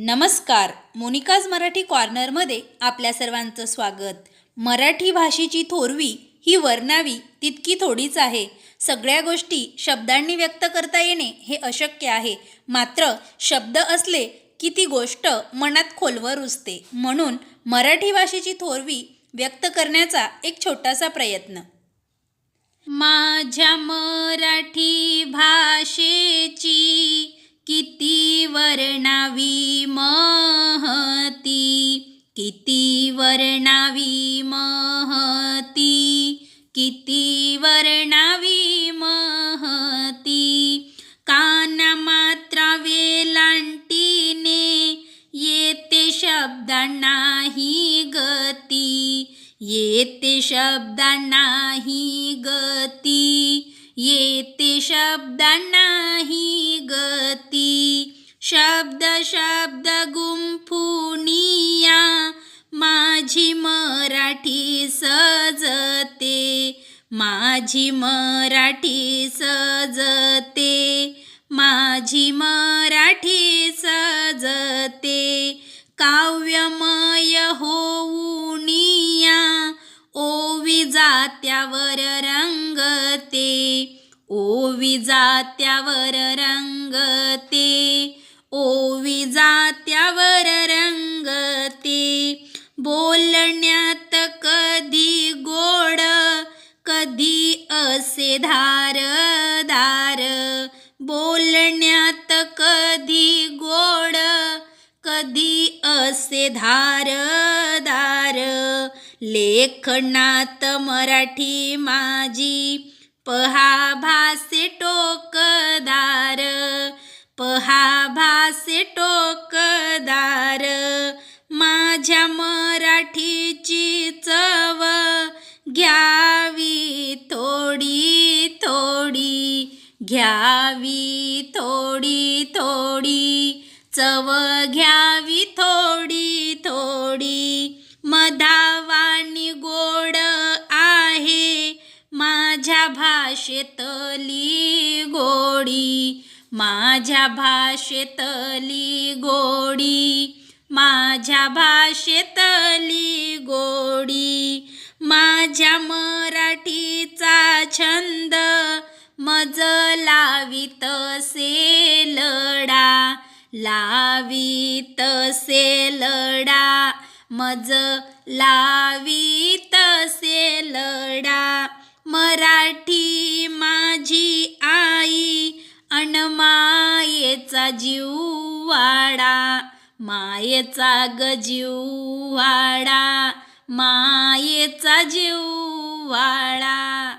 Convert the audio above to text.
नमस्कार मोनिकाज मराठी कॉर्नरमध्ये आपल्या सर्वांचं स्वागत. मराठी भाषेची थोरवी ही वर्णावी तितकी थोडीच आहे. सगळ्या गोष्टी शब्दांनी व्यक्त करता येणे हे अशक्य आहे. मात्र शब्द असले की ती गोष्ट मनात खोलवर रुजते. म्हणून मराठी भाषेची थोरवी व्यक्त करण्याचा एक छोटासा प्रयत्न. माझ्या मराठी किती वर्णावी महती. काना मात्रा वेलांटीने येते शब्दांनाही गती. येते शब्दांनाही गती. येते शब्दांनाही गती. शब्द शब्द गुंफू माझी मराठी सजते माझी मराठी सजते काव्यमय होऊनिया ओवी जात्यावर रंगते ओवी जात्यावर रंगते ओवी जात्यावर रंग धार धारदार बोलण्यात कधी गोड कधी असे धारदार लेखनात मराठी माझी पहा भासे टोकदार पहा भासे टोकदार. माझ्या मराठीची चव घ्या घ्यावी थोडी थोडी चव घ्यावी थोडी थोडी. मधावानी गोड आहे माझ्या भाषेतली गोडी. माझ्या भाषेतली गोडी माझ्या भाषेतली गोडी. माझ्या मराठीचा छंद मज लावित से लडा लावित से लडा. मज लावित से लडा. मराठी माझी आई अनमायेचा जीव वाडा. मायेचा ग जीववाडा मायेचा जीव वाडा.